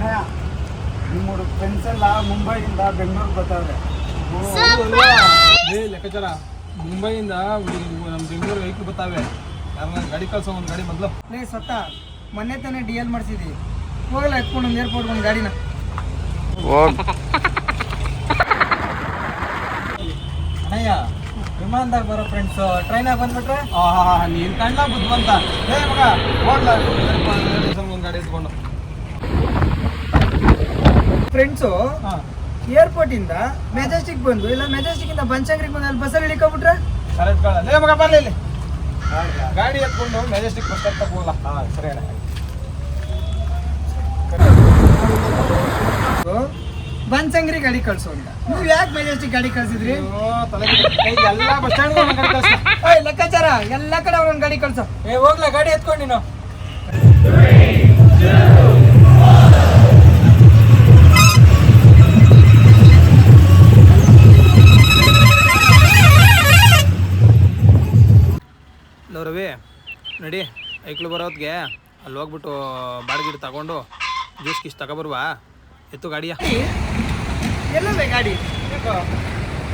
ಅಣ್ಣಯ್ಯ ನಿಮ್ಮ ಫ್ರೆಂಡ್ಸ್ ಎಲ್ಲ ಮುಂಬೈಯಿಂದ ಬೆಂಗಳೂರು ಬರ್ತಾವ್ರೆ ಏ ಲೆಕ್ಕಾಚಾರ. ಮುಂಬೈಯಿಂದ ನಮ್ಮ ಬೆಂಗಳೂರು ವೆಹಿಕಲ್ ಬರ್ತಾವೆ. ಯಾರನ್ನ ಗಾಡಿ ಕಳ್ಸೋ ಒಂದು ಗಾಡಿ ಮೊದಲು. ಲೇ ಸತ್ತ ಮೊನ್ನೆ ತಾನೇ ಡಿ ಎಲ್ ಮಾಡಿಸಿದ್ವಿ ಹೋಗಲ್ಲ ಎತ್ಕೊಂಡು ಒಂದು ಏರ್ಪೋರ್ಟ್ ಒಂದು ಗಾಡಿನ. ಅಣ್ಣಯ್ಯ ವಿಮಾನದಾಗ ಬರೋ ಫ್ರೆಂಡ್ಸ್ ಟ್ರೈನಾಗ ಬಂದ್ಬಿಟ್ರೆ? ಆಹಾ ನೀನ್ ಕಣ್ಣ ಬುದ್ಧಿವಂತ. ಏ ಮಗ ಹೋಗ್ಲ. ಒಂದು ಗಾಡಿ ಎತ್ಕೊಂಡು. ಫ್ರೆಂಡ್ಸು ಏರ್ಪೋರ್ಟ್ ಇಂದ ಮೆಜೆಸ್ಟಿಕ್ ಬಂದು ಇಲ್ಲ ಮೆಜೆಸ್ಟಿಕ್ ಇಂದ ಬನ್ಶಂಕರಿಗೆ ಬಂದು ಅಲ್ಲಿ ಬಸ್ಸಲ್ಲಿ ಇಳಿಕೊಂಡ್ಬಿಟ್ರೆ? ಮಗ ಬರಲಿ ಇಲ್ಲಿ. ಗಾಡಿ ಎತ್ಕೊಂಡು ಮೆಜೆಸ್ಟಿಕ್ ಬಸ್ ಸ್ಟಾಪ್ ತಗ ಹೋಗ್ಲಾ ಹಾಂ ಸರಿ ಅಣ್ಣ. ಬನ್ಸಂಗ್ರಿ ಗಾಡಿ ಕಳ್ಸೋ ಅಂತ. ನೀವ್ ಯಾಕೆ ಮೆಜೆಸ್ಟಿಕ್ ಗಾಡಿ ಕಳ್ಸಿದ್ರಿ? ಎಲ್ಲ ಬಸ್ ಸ್ಟ್ಯಾಂಡ್ ಲೆಕ್ಕಾಚಾರ? ಎಲ್ಲ ಕಡೆ ಅವ್ರೊಂದು ಗಾಡಿ ಕಳ್ಸೋ. ಏ ಹೋಗ್ಲಾ ಗಾಡಿ ಎತ್ಕೊಂಡು ನೀನು. ಲೋ ರವಿ ನಡಿ ಐಕ್ಳು ಬರೋತ್ಗೆ ಅಲ್ಲಿ ಹೋಗ್ಬಿಟ್ಟು ಬಾಡಿಗೆ ತಗೊಂಡು ಜ್ಯೂಸ್ ಕಿಸ್ ತಗೊಬರ್ವಾ ಎತ್ತು ಗಾಡಿಯ ಎಲ್ಲವೇ ಗಾಡಿ?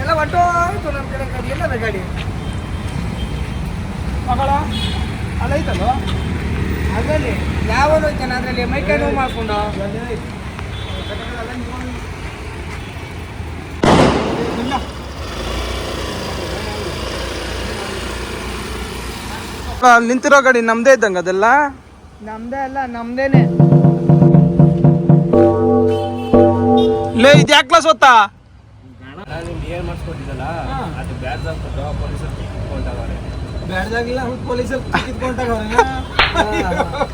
ಎಲ್ಲ ಹೊಟ್ಟೋಯ್ತು ನಮ್ಮ ಕಡೆ ಗಾಡಿ ಎಲ್ಲವೇ ಗಾಡಿ? ಮಗಳ ಅಲ್ಲೈತಲ್ಲ ಅದರಲ್ಲಿ ಯಾವನು ಐತಾನೆ ಅದರಲ್ಲಿ ಮೈಕೈ ನೋವು ಮಾಡ್ಕೊಂಡು? ಅಲ್ಲಿ ನಿಂತಿರೋ ಗಾಡಿ ನಮ್ದೇ ಇದ್ದಂಗ ಅದೆಲ್ಲ? ನಮ್ದೇ ಅಲ್ಲ ನಮ್ದೇನೆ. ಲೇ ಇದು ಯಾಕೆ ಕ್ಲಾಸ್ ಓದ್ತಾ? ಬ್ಯಾಡ್ದಾಗಿಲ್ಲ ಪೊಲೀಸರು ಕಿತ್ಕೊಂಡಾಗ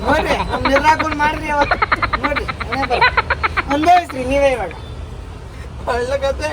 ನೋಡ್ರಿ ನಿರ್ಲಾಕೊಂಡು ಮಾಡ್ರಿ ಅವತ್ತು. ನೋಡ್ರಿ ಒಂದೇ ವಯಸ್ಸ್ರಿ ನೀವೇ ಇವಾಗ. ಒಳ್ಳೆ ಕತೆ.